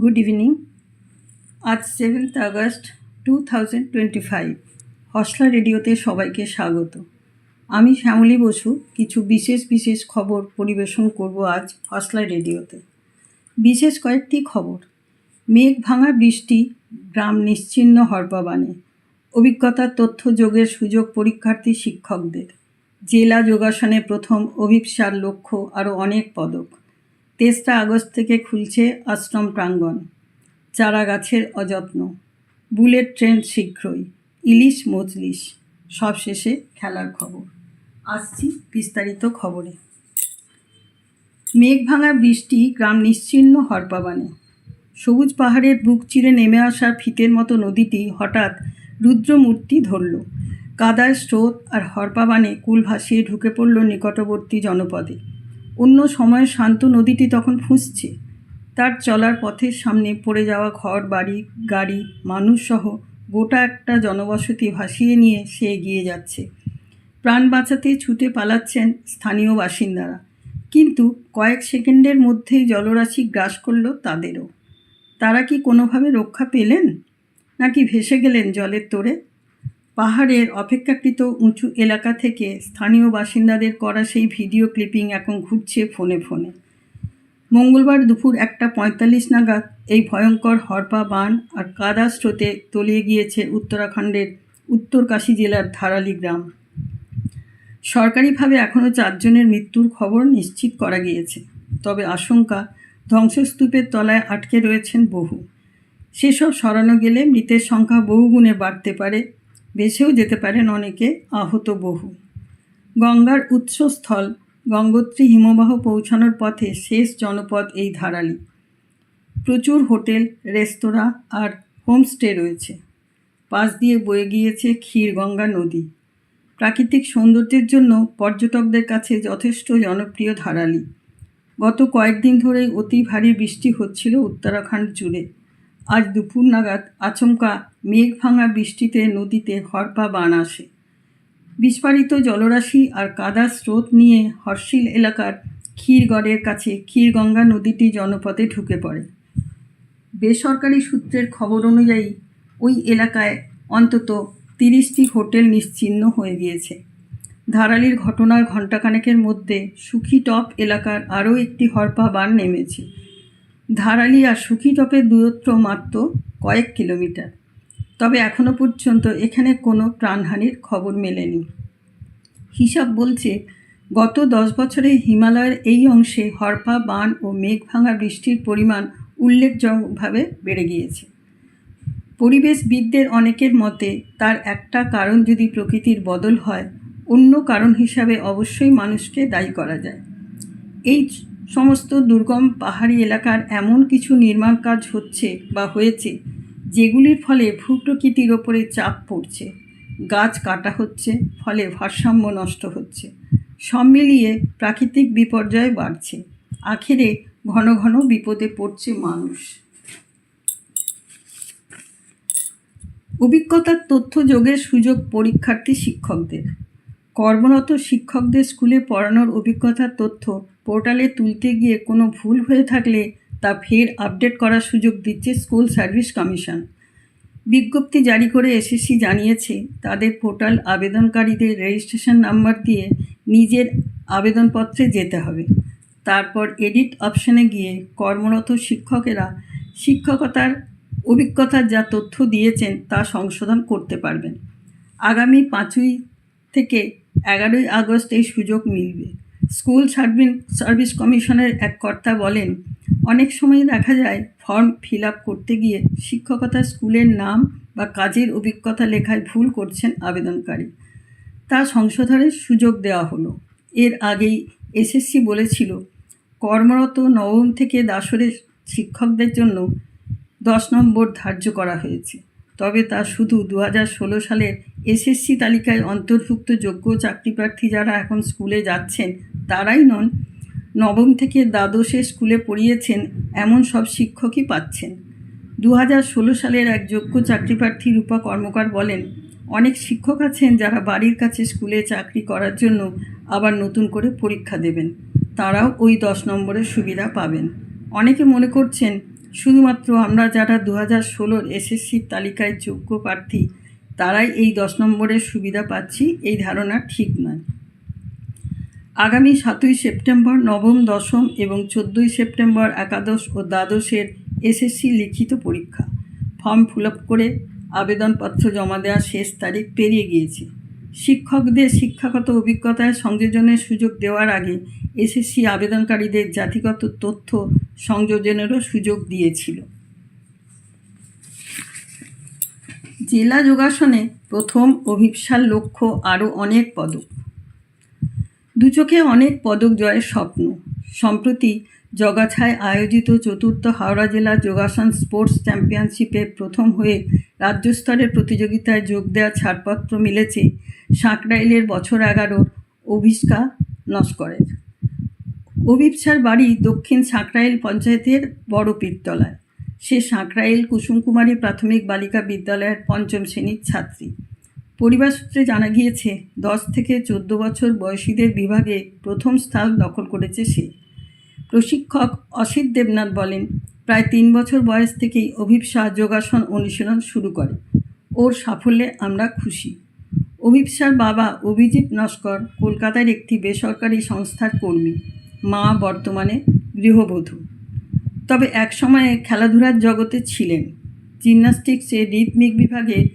Good evening আজ seventh August two thousand twenty five Hasla রেডিওতে সবাইকে স্বাগত। আমি শ্যামলী বসু, কিছু বিশেষ বিশেষ খবর পরিবেশন করব আজ হসলা রেডিওতে। বিশেষ কয়েকটি খবর। মেঘ ভাঙা বৃষ্টি, গ্রাম নিশ্চিহ্ন হরপাবানে অভিজ্ঞতার তথ্য যোগের সুযোগ পরীক্ষার্থী শিক্ষকদের। জেলা যোগাসনে প্রথম অভিপ্সার লক্ষ্য আরও অনেক পদক। তেসরা আগস্ট থেকে খুলছে আশ্রম প্রাঙ্গণ। চারা গাছের অযত্ন। বুলেট ট্রেন শীঘ্রই। ইলিশ মজলিস। সবশেষে খেলার খবর। আসছি বিস্তারিত খবরে। মেঘ ভাঙা বৃষ্টি গ্রাম নিশ্চিহ্ন হরপাবানে সবুজ পাহাড়ের বুক চিরে নেমে আসা ফিতের মতো নদীটি হঠাৎ রুদ্রমূর্তি ধরল। কাদায় স্রোত আর হরপাবানে কুল ভাসিয়ে ঢুকে পড়ল নিকটবর্তী জনপদে। অন্য সময় শান্ত নদীটি তখন ফুঁসছে। তার চলার পথের সামনে পড়ে যাওয়া ঘর, বাড়ি, গাড়ি মানুষসহ গোটা একটা জনবসতি ভাসিয়ে নিয়ে সে এগিয়ে যাচ্ছে। প্রাণ বাঁচাতে ছুটে পালাচ্ছেন স্থানীয় বাসিন্দারা। কিন্তু কয়েক সেকেন্ডের মধ্যেই জলরাশি গ্রাস করল তাদেরও। তারা কি কোনোভাবে রক্ষা পেলেন? নাকি ভেসে গেলেন জলের তোড়ে পাহাড়ের অপেক্ষাকৃত উঁচু এলাকা থেকে স্থানীয় বাসিন্দাদের করা সেই ভিডিও ক্লিপিং এখন ঘুরছে ফোনে ফোনে। মঙ্গলবার দুপুর একটা পঁয়তাল্লিশ নাগাদ এই ভয়ঙ্কর হরপা বান আর কাদা স্রোতে তলিয়ে গিয়েছে উত্তরাখণ্ডের উত্তরকাশী জেলার ধারালি গ্রাম। সরকারিভাবে এখনও চারজনের মৃত্যুর খবর নিশ্চিত করা গিয়েছে, তবে আশঙ্কা ধ্বংসস্তূপের তলায় আটকে রয়েছেন বহু। সেসব সরানো গেলে মৃতের সংখ্যা বহুগুণে বাড়তে পারে বেঁচেও যেতে পারেন অনেকে, আহত বহু। গঙ্গার উৎসস্থল, গঙ্গোত্রী হিমবাহ পৌঁছানোর পথে শেষ জনপদ এই ধারালি। প্রচুর হোটেল, রেস্তোরাঁ আর হোমস্টে রয়েছে। পাশ দিয়ে বয়ে গিয়েছে ক্ষীরগঙ্গা নদী। প্রাকৃতিক সৌন্দর্যের জন্য পর্যটকদের কাছে যথেষ্ট জনপ্রিয় ধারালি। গত কয়েকদিন ধরেই অতি ভারী বৃষ্টি হচ্ছিল উত্তরাখণ্ড জুড়ে। আজ দুপুর নাগাদ আচমকা মেঘ ভাঙা বৃষ্টিতে নদীতে হরপা বান আসে। বিস্ফারিত জলরাশি আর কাদা স্রোত নিয়ে হর্ষিল এলাকার ক্ষীরগড়ের কাছে ক্ষীরগঙ্গা নদীটি জনপথে ঢুকে পড়ে। বেসরকারি সূত্রের খবর অনুযায়ী, ওই এলাকায় অন্তত তিরিশটি হোটেল নিশ্চিহ্ন হয়ে গিয়েছে। ধারালির ঘটনার ঘণ্টাখানেকের মধ্যে সুখী টপ এলাকার আরও একটি হরপা বান নেমেছে। ধারালি আর সুখী টপের দূরত্ব মাত্র কয়েক কিলোমিটার। তবে এখনও পর্যন্ত এখানে কোনো প্রাণহানির খবর মেলেনি। হিসাব বলছে, গত দশ বছরে হিমালয়ের এই অংশে হরপা, বান ও মেঘ ভাঙা বৃষ্টির পরিমাণ উল্লেখযোগ্যভাবে বেড়ে গিয়েছে। পরিবেশবিদদের অনেকের মতে, তার একটা কারণ যদি প্রকৃতির বদল হয়, অন্য কারণ হিসাবে অবশ্যই মানুষকে দায়ী করা যায়। এই সমস্ত দুর্গম পাহাড়ি এলাকার এমন কিছু নির্মাণ কাজ হচ্ছে বা হয়েছে, যেগুলির ফলে ভূপ্রকৃতির ওপরে চাপ পড়ছে। গাছ কাটা হচ্ছে, ফলে ভারসাম্য নষ্ট হচ্ছে। সব মিলিয়ে প্রাকৃতিক বিপর্যয় বাড়ছে। আখেরে ঘন ঘন বিপদে পড়ছে মানুষ। অভিজ্ঞতার তথ্য যোগের সুযোগ পরীক্ষার্থী শিক্ষকদের। কর্মরত শিক্ষকদের স্কুলে পড়ানোর অভিজ্ঞতার তথ্য পোর্টালে তুলতে গিয়ে কোনো ভুল হয়ে থাকলে তা ফের আপডেট করার সুযোগ দিচ্ছে স্কুল সার্ভিস কমিশন। বিজ্ঞপ্তি জারি করে এসএসসি জানিয়েছে, তাদের পোর্টাল আবেদনকারীদের রেজিস্ট্রেশন নাম্বার দিয়ে নিজের আবেদনপত্রে যেতে হবে। তারপর এডিট অপশনে গিয়ে কর্মরত শিক্ষকেরা শিক্ষকতার অভিজ্ঞতার যা তথ্য দিয়েছেন তা সংশোধন করতে পারবেন। আগামী পাঁচই থেকে এগারোই আগস্ট এই সুযোগ মিলবে। স্কুল সার্ভিস সার্ভিস কমিশনের এক কর্তা বলেন, অনেক সময় দেখা যায় ফর্ম ফিল আপ করতে গিয়ে শিক্ষকতা স্কুলের নাম বা কাজের অভিজ্ঞতা লেখায় ভুল করছেন আবেদনকারী। তা সংশোধনের সুযোগ দেওয়া হলো। এর আগেই এসএসসি বলেছিল, কর্মরত নবম থেকে দাসরের শিক্ষকদের জন্য দশ নম্বর ধার্য করা হয়েছে। তবে তা শুধু দু হাজার ষোলো সালের এসএসসি তালিকায় অন্তর্ভুক্ত যোগ্য চাকরিপ্রার্থী যারা এখন স্কুলে যাচ্ছেন, তারাই নন। নবম থেকে দ্বাদশে স্কুলে পড়িয়েছেন, এমন সব শিক্ষকই পাচ্ছেন। দু হাজার ষোলো সালের এক যোগ্য চাকরিপ্রার্থী রূপা কর্মকার বলেন, অনেক শিক্ষক আছেন যারা বাড়ির কাছে স্কুলে চাকরি করার জন্য আবার নতুন করে পরীক্ষা দেবেন। তারাও ওই দশ নম্বরের সুবিধা পাবেন। অনেকে মনে করছেন শুধুমাত্র আমরা যারা দু হাজার ষোলোর এসএসসির তালিকায় যোগ্য প্রার্থী, তারাই এই দশ নম্বরের সুবিধা পাচ্ছি, এই ধারণা ঠিক নয়। আগামী সাতই সেপ্টেম্বর নবম, দশম এবং চোদ্দোই সেপ্টেম্বর একাদশ ও দ্বাদশের এসএসসি লিখিত পরীক্ষা। ফর্ম ফিল আপ করে আবেদনপত্র জমা দেওয়ার শেষ তারিখ পেরিয়ে গিয়েছে। শিক্ষকদের শিক্ষাগত অভিজ্ঞতায় সংযোজনের সুযোগ দেওয়ার আগে এসএসসি আবেদনকারীদের জাতিগত তথ্য সংযোজনেরও সুযোগ দিয়েছিল। জেলা যোগাসনে প্রথম অভিপসার লক্ষ্য আরও অনেক পদক। দুচোখে অনেক পদক জয়ের স্বপ্ন। সম্প্রতি জগাছায় আয়োজিত চতুর্থ হাওড়া জেলা যোগাসন স্পোর্টস চ্যাম্পিয়নশিপে প্রথম হয়ে রাজ্যস্তরের প্রতিযোগিতায় যোগ দেওয়ার ছাড়পত্র মিলেছে সাঁকরাইলের বছর এগারোর অভিষ্কা নস্করের। অভিপ্সার বাড়ি দক্ষিণ সাঁকরাইল পঞ্চায়েতের বড় পীরতলায়। সে সাঁকরাইল কুসুমকুমারী প্রাথমিক বালিকা বিদ্যালয়ের পঞ্চম শ্রেণির ছাত্রী। পরিবার সূত্রে জানা গিয়েছে, দশ থেকে চোদ্দ বছর বয়সীদের বিভাগে প্রথম স্থান দখল করেছে সে। প্রশিক্ষক অসিত দেবনাথ বলেন, প্রায় তিন বছর বয়স থেকেই অভিপ্সা যোগাসন অনুশীলন শুরু করে। ওর সাফল্যে আমরা খুশি। অভিপ্সার বাবা অভিজিৎ নস্কর কলকাতার একটি বেসরকারি সংস্থার কর্মী। মা বর্তমানে গৃহবধূ। তবে এক সময়ে খেলাধুলার জগতে ছিলেন। জিমন্যাস্টিক্সে রিদমিক বিভাগে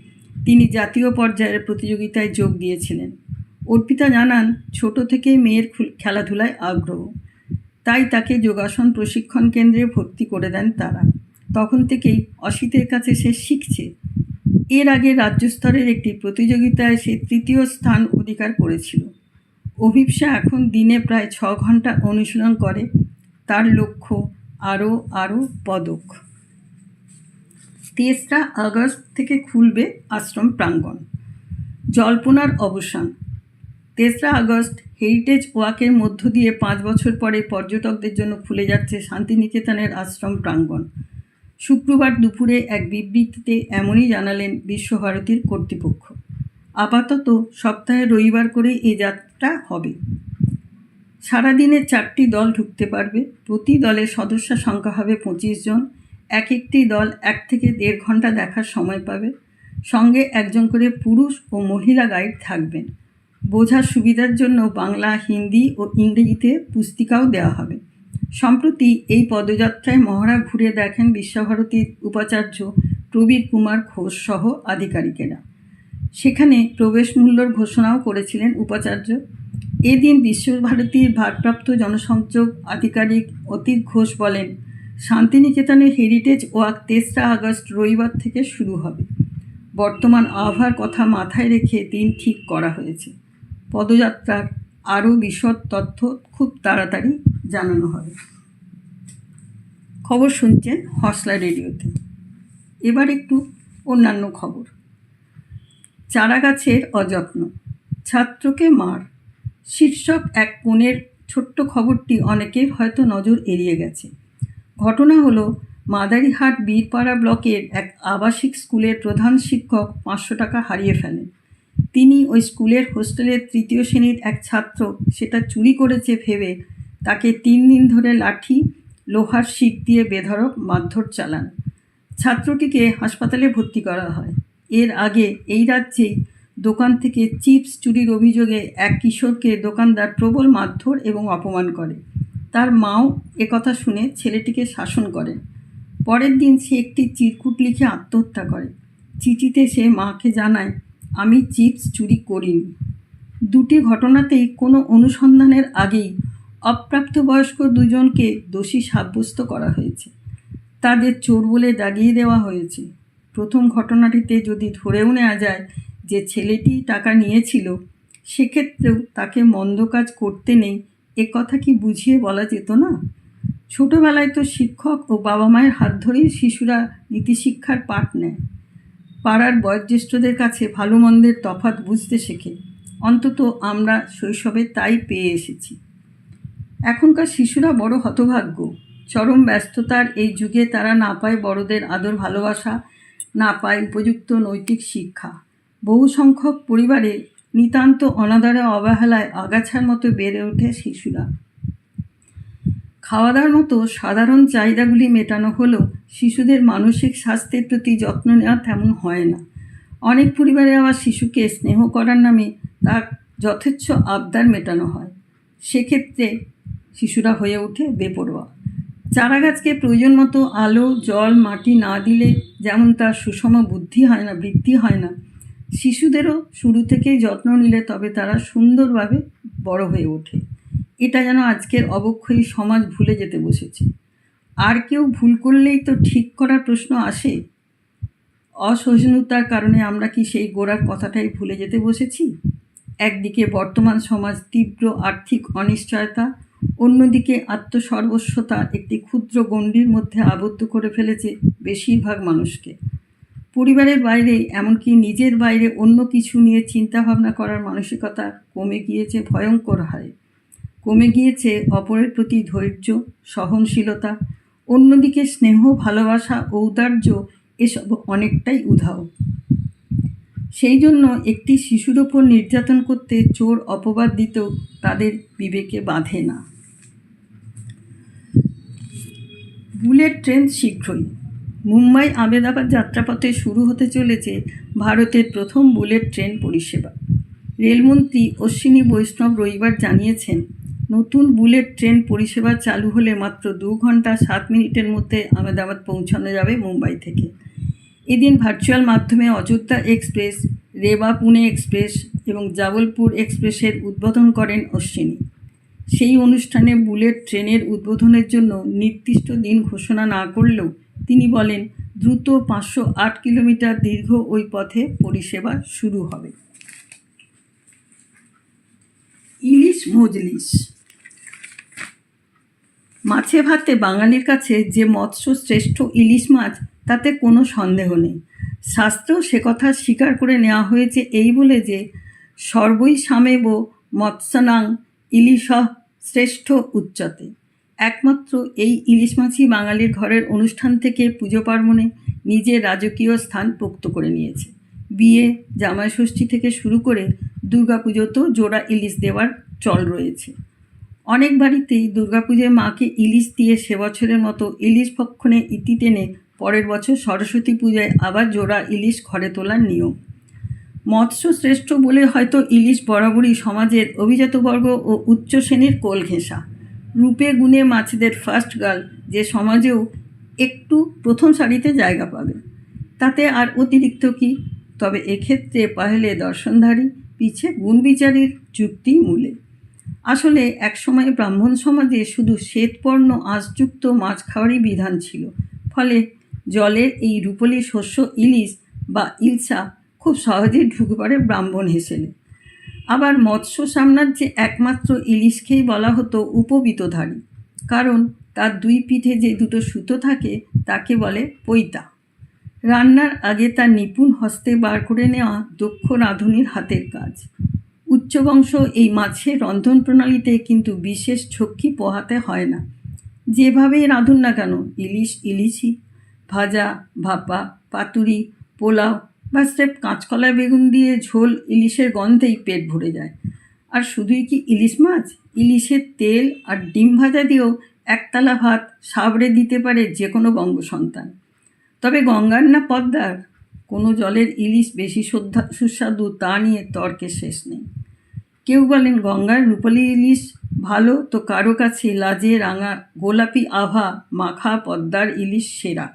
তিনি জাতীয় পর্যায়ের প্রতিযোগিতায় যোগ দিয়েছিলেন। অর্পিতা জানান, ছোট থেকেই মেয়ের খেলাধুলায় আগ্রহ। তাই তাকে যোগাসন প্রশিক্ষণ কেন্দ্রে ভর্তি করে দেন তারা। তখন থেকেই অসিতের কাছে সে শিখছে। এর আগে রাজ্য স্তরের একটি প্রতিযোগিতায় সে তৃতীয় স্থান অধিকার করেছিল। অভিপ্সা এখন দিনে প্রায় ছ ঘণ্টা অনুশীলন করে। তার লক্ষ্য আরও আরও পদক। তেসরা আগস্ট থেকে খুলবে আশ্রম প্রাঙ্গণ। জল্পনার অবসান। তেসরা আগস্ট হেরিটেজ ওয়াকের মধ্য দিয়ে পাঁচ বছর পরে পর্যটকদের জন্য খুলে যাচ্ছে শান্তিনিকেতনের আশ্রম প্রাঙ্গণ। শুক্রবার দুপুরে এক বিবৃতিতে এমনই জানালেন বিশ্বভারতীর কর্তৃপক্ষ। আপাতত সপ্তাহে রবিবার করে এ যাত্রা হবে। সারাদিনে চারটি দল ঢুকতে পারবে। প্রতি দলের সদস্য সংখ্যা হবে পঁচিশ জন। এক একটি দল এক থেকে দেড় ঘণ্টা দেখার সময় পাবে। সঙ্গে একজন করে পুরুষ ও মহিলা গাইড থাকবেন। বোঝার সুবিধার জন্য বাংলা, হিন্দি ও ইংরেজিতে পুস্তিকাও দেওয়া হবে। সম্প্রতি এই পদযাত্রায় মহড়া ঘুরে দেখেন বিশ্বভারতীর উপাচার্য প্রবীর কুমার ঘোষ সহ আধিকারিকেরা। সেখানে প্রবেশ মূল্যর ঘোষণাও করেছিলেন উপাচার্য। এদিন বিশ্বভারতীর ভারপ্রাপ্ত জনসংযোগ আধিকারিক অতীত ঘোষ বলেন শান্তিনিকেতনের হেরিটেজ ওয়াক তেসরা আগস্ট রবিবার থেকে শুরু হবে। বর্তমান আবহাওয়ার কথা মাথায় রেখে দিন ঠিক করা হয়েছে। পদযাত্রার আরও বিশদ তথ্য খুব তাড়াতাড়ি জানানো হবে। খবর শুনছেন হসলা রেডিওতে। এবার একটু অন্যান্য খবর। চারাগাছের অযত্ন। ছাত্রকে মার। শীর্ষক এক কোণের ছোট্ট খবরটি অনেকের হয়তো নজর এড়িয়ে গেছে। ঘটনা হলো, মাদারিহাট বীরপাড়া ব্লকের এক আবাসিক স্কুলের প্রধান শিক্ষক পাঁচশো টাকা হারিয়ে ফেলেন। তিনি ওই স্কুলের হোস্টেলের তৃতীয় শ্রেণির এক ছাত্র, সেটা চুরি করেছে ভেবে তাকে তিন দিন ধরে লাঠি, লোহার শিক দিয়ে বেধড়ক মারধর চালান। ছাত্রটিকে হাসপাতালে ভর্তি করা হয়। এর আগে এই রাজ্যেই দোকান থেকে চিপস চুরির অভিযোগে এক কিশোরকে দোকানদার প্রবল মারধর এবং অপমান করে। তার মাও একথা শুনে ছেলেটিকে শাসন করেন পরের দিন সে একটি চিরকুট লিখে আত্মহত্যা করে। চিঠিতে সে মাকে জানায় আমি চিপস চুরি করিনি। দুটি ঘটনাতেই কোনো অনুসন্ধানের আগেই অপ্রাপ্তবয়স্ক দুজনকে দোষী সাব্যস্ত করা হয়েছে। তাদের চোর বলে দাগিয়ে দেওয়া হয়েছে। প্রথম ঘটনাটিতে যদি ধরেও নেওয়া যায় যে ছেলেটি টাকা নিয়েছিল, সেক্ষেত্রেও তাকে মন্দ কাজ করতে নেই, এ কথা কি বুঝিয়ে বলা যেত না? ছোটোবেলায় তো শিক্ষক ও বাবা মায়ের হাত ধরেই শিশুরা নীতিশিক্ষার পাঠ নেয়। পাড়ার বয়োজ্যেষ্ঠদের কাছে ভালো মন্দের তফাৎ বুঝতে শেখে। অন্তত আমরা শৈশবে তাই পেয়ে এসেছি। এখনকার শিশুরা বড় হতভাগ্য। চরম ব্যস্ততার এই যুগে তারা না পায় বড়দের আদর ভালোবাসা, না পায় উপযুক্ত নৈতিক শিক্ষা। বহু সংখ্যক পরিবারে নিতান্ত অনাদরে অবহেলায় আগাছার মতো বেড়ে ওঠে শিশুরা। খাওয়া দাওয়ার মতো সাধারণ চাহিদাগুলি মেটানো হলেও শিশুদের মানসিক স্বাস্থ্যের প্রতি যত্ন নেওয়া তেমন হয় না। অনেক পরিবারে আবার শিশুকে স্নেহ করার নামে তার যথেচ্ছ আবদার মেটানো হয়। সেক্ষেত্রে শিশুরা হয়ে ওঠে বেপরোয়া। চারা গাছকে প্রয়োজন মতো আলো, জল, মাটি না দিলে যেমন তার সুষম বুদ্ধি হয় না, বৃদ্ধি হয় না, শিশুদেরও শুরু থেকেই যত্ন নিলে তবে তারা সুন্দরভাবে বড় হয়ে ওঠে। এটা যেন আজকের অবক্ষয়ী সমাজ ভুলে যেতে বসেছে। আর কেউ ভুল করলেই তো ঠিক করার প্রশ্ন আসে? অসহিষ্ণুতার কারণে আমরা কি সেই গোড়ার কথাটাই ভুলে যেতে বসেছি? একদিকে বর্তমান সমাজ তীব্র আর্থিক অনিশ্চয়তা, অন্যদিকে আত্মসর্বস্বতা একটি ক্ষুদ্র গণ্ডির মধ্যে আবদ্ধ করে ফেলেছে বেশিরভাগ মানুষকে। পরিবারের বাইরে এমনকি নিজের বাইরে অন্য কিছু নিয়ে চিন্তাভাবনা করার মানসিকতা কমে গিয়েছে ভয়ঙ্কর হারে। কমে গিয়েছে অপরের প্রতি ধৈর্য, সহনশীলতা। অন্যদিকে স্নেহ, ভালোবাসা ঔদার্য এসব অনেকটাই উধাও। সেই জন্য একটি শিশুর ওপর নির্যাতন করতে চোর অপবাদ দিতেও তাদের বিবেকে বাঁধে না। বুলেট ট্রেন শীঘ্রই। মুম্বাই আমেদাবাদ যাত্রাপথে শুরু হতে চলেছে ভারতের প্রথম বুলেট ট্রেন পরিষেবা। রেলমন্ত্রী অশ্বিনী বৈষ্ণব রবিবার জানিয়েছেন নতুন বুলেট ট্রেন পরিষেবা চালু হলে মাত্র দু ঘণ্টা সাত মিনিটের মধ্যে আমেদাবাদ পৌঁছানো যাবে মুম্বাই থেকে। এদিন ভার্চুয়াল মাধ্যমে অযোধ্যা এক্সপ্রেস, রেবা পুনে এক্সপ্রেস এবং জাবলপুর এক্সপ্রেসের উদ্বোধন করেন অশ্বিনী। সেই অনুষ্ঠানে বুলেট ট্রেনের উদ্বোধনের জন্য নির্দিষ্ট দিন ঘোষণা না করলেও তিনি বলেন, দ্রুত পাঁচশো আট কিলোমিটার দীর্ঘ ওই পথে পরিষেবা শুরু হবে। ইলিশ মজলিস মাছে ভাতে বাঙালির কাছে যে মৎস্য শ্রেষ্ঠ ইলিশ মাছ, তাতে কোনো সন্দেহ নেই। শাস্ত্রেও সে কথা স্বীকার করে নেওয়া হয়েছে এই বলে যে সর্বই সামেব মৎস্যনাং ইলিশ শ্রেষ্ঠ উচ্চতে। একমাত্র এই ইলিশ মাছই বাঙালির ঘরের অনুষ্ঠান থেকে পুজো পার্বণে নিজের রাজকীয় স্থান পোক্ত করে নিয়েছে। বিয়ে জামাই ষষ্ঠী থেকে শুরু করে দুর্গাপুজোতেও জোড়া ইলিশ দেওয়ার চল রয়েছে। অনেক বাড়িতেই দুর্গাপুজোয় মাকে ইলিশ দিয়ে সে বছরের মতো ইলিশ ভক্ষণে ইতি টেনে পরের বছর সরস্বতী পূজায় আবার জোড়া ইলিশ ঘরে তোলার নিয়ম। মৎস্য শ্রেষ্ঠ বলে হয়তো ইলিশ বরাবরই সমাজের অভিজাতবর্গ ও উচ্চ শ্রেণির কোল ঘেঁষা। রূপে গুণে মাছেদের ফার্স্ট গার্ল যে সমাজেও একটু প্রথম সারিতে জায়গা পাবে। তাতে আর অতিরিক্ত কি? তবে এক্ষেত্রে পাহলে দর্শনধারী, পিছে গুণবিচারীর যুক্তি মূলে। আসলে একসময় ব্রাহ্মণ সমাজে শুধু শ্বেতবর্ণ আঁশযুক্ত মাছ খাওয়ারই বিধান ছিল। ফলে জলের এই রূপলি শস্য ইলিশ বা ইলসা খুব সহজেই ঢুকে পড়ে ব্রাহ্মণ হেসেলে। আবার মৎস্য সাম্রাজ্যে একমাত্র ইলিশকেই বলা হতো উপবিতধারী। কারণ তার দুই পিঠে যে দুটো সুতো থাকে, তাকে বলে পৈতা। রান্নার আগে তার নিপুণ হস্তে বার করে নেওয়া দক্ষ রাঁধুনির হাতের কাজ। উচ্চবংশ এই মাছের রন্ধন প্রণালীতে কিন্তু বিশেষ ঝক্কি পোহাতে হয় না। যেভাবেই রাঁধুন না কেন, ইলিশ ইলিশই ভাজা, ভাপা, পাতুরি, পোলাও বা স্রেফ কাঁচকলা বেগুন দিয়ে ঝোল ইলিশের গন্ধেই পেট ভরে যায়। আর শুধুই কি ইলিশ মাছ? ইলিশের তেল আর ডিম ভাজা দিয়েও একতলা ভাত সাবড়ে দিতে পারে যে কোনো বঙ্গ সন্তান তবে গঙ্গার না পদ্মার? কোনো জলের ইলিশ বেশি সুস্বাদু, তা নিয়ে তর্কের শেষ নেই। কেউ বলেন, গঙ্গার রূপালী ইলিশ ভালো, তো কারও কাছে লাজে রাঙা গোলাপি আভা মাখা পদ্মার ইলিশ সেরা।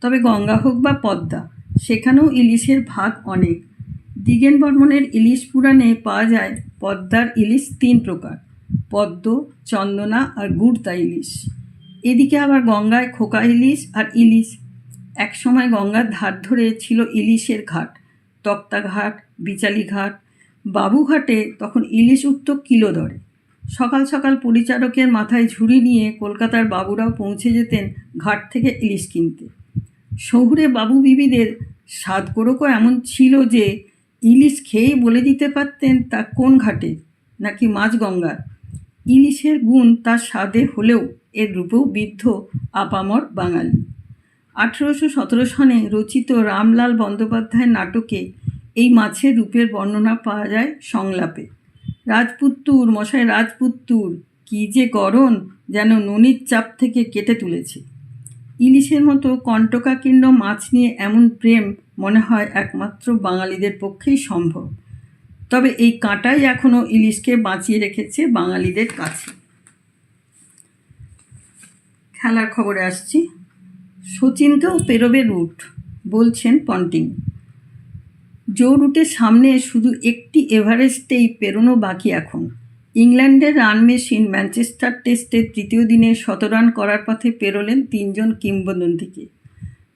তবে গঙ্গা হোক বা পদ্মা, সেখানেও ইলিশের ভাগ অনেক। দিগেন বর্মনের ইলিশ পুরাণে পাওয়া যায়, পদ্মার ইলিশ তিন প্রকার, পদ্ম, চন্দনা আর গুড়তা ইলিশ। এদিকে আবার গঙ্গায় খোকা ইলিশ আর ইলিশ একসময় গঙ্গার ধার ধরে ছিল ইলিশের ঘাট তক্তা ঘাট বিচালি ঘাট বাবুঘাটে তখন ইলিশ উঠত কিলো দরে। সকাল সকাল পরিচারকের মাথায় ঝুড়ি নিয়ে কলকাতার বাবুরাও পৌঁছে যেতেন ঘাট থেকে ইলিশ কিনতে। শহুরে বাবু বিবিদের স্বাদ এমন ছিল যে, ইলিশ খেয়েই বলে দিতে পারতেন তা কোন ঘাটে, নাকি মাঝগঙ্গার ইলিশের গুণ তার স্বাদে হলেও এর রূপেও বিদ্ধ আপামর বাঙালি। আঠেরোশো সতেরো সনে রচিত রামলাল বন্দ্যোপাধ্যায়ের নাটকে এই মাছের রূপের বর্ণনা পাওয়া যায় সংলাপে। রাজপুত্তুর, মশাই রাজপুত্তুর, কী যে গরম যেন ননির চাপ থেকে কেটে তুলেছে। ইলিশের মতো কণ্টকাকীর্ণ মাছ নিয়ে এমন প্রেম মনে হয় একমাত্র বাঙালিদের পক্ষেই সম্ভব। তবে এই কাঁটাই এখনও ইলিশকে বাঁচিয়ে রেখেছে বাঙালিদের কাছে। খেলার খবরে আসছি। সচিনকেও পেরোবে রুট, বলছেন পন্টিং। জো রুটের সামনে শুধু একটি এভারেস্টেই পেরোনো বাকি এখন। ইংল্যান্ডের রান মেশিন ম্যানচেস্টার টেস্টের তৃতীয় দিনে শতরান করার পথে পেরোলেন তিনজন কিংবদন্তিকে।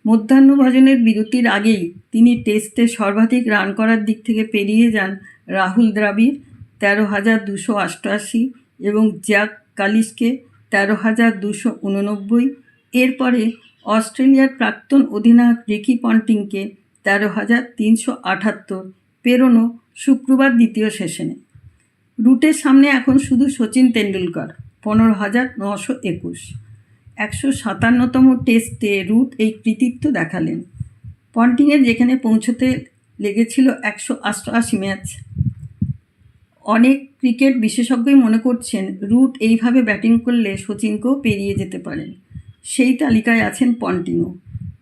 মধ্যাহ্নভোজনের বিরতির আগেই তিনি টেস্টে সর্বাধিক রান করার দিক থেকে পেরিয়ে যান রাহুল দ্রাবিড়, তেরো হাজার দুশো অষ্টআশি এবং জ্যাক কালিসকে তেরো হাজার দুশো উননব্বই। এরপরে অস্ট্রেলিয়ার প্রাক্তন অধিনায়ক রিকি পন্টিংকে তেরো হাজার তিনশো আটাত্তর পেরোনো শুক্রবার দ্বিতীয় সেশনে। রুটের সামনে এখন শুধু সচিন তেন্ডুলকর, পনেরো হাজার নশো একুশ। একশো সাতান্নতম টেস্টে রুট এই কৃতিত্ব দেখালেন। পন্টিংয়ের যেখানে পৌঁছতে লেগেছিল একশো অষ্টআশি ম্যাচ। অনেক ক্রিকেট বিশেষজ্ঞই মনে করছেন রুট এইভাবে ব্যাটিং করলে সচিনকেও পেরিয়ে যেতে পারেন। সেই তালিকায় আছেন পন্টিনো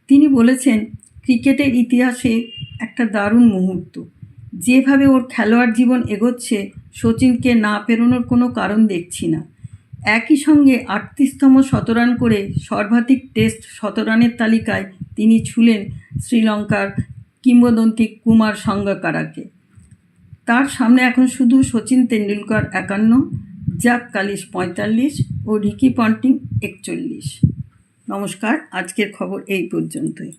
তিনি বলেছেন, ক্রিকেটের ইতিহাসে একটা দারুণ মুহূর্ত। যেভাবে ওর খেলোয়াড় জীবন এগোচ্ছে, সচিনকে না পেরোনোর কোনো কারণ দেখছি না। একই সঙ্গে আটত্রিশতম শতরান করে সর্বাধিক টেস্ট শতরানের তালিকায় তিনি ছুলেন শ্রীলঙ্কার কিংবদন্তি কুমার সঙ্গাকারাকে। তার সামনে এখন শুধু সচিন তেন্ডুলকর একান্ন জাক কালিস পঁয়তাল্লিশ ও রিকি পন্টিং একচল্লিশ। নমস্কার আজকের খবর এই পর্যন্তই।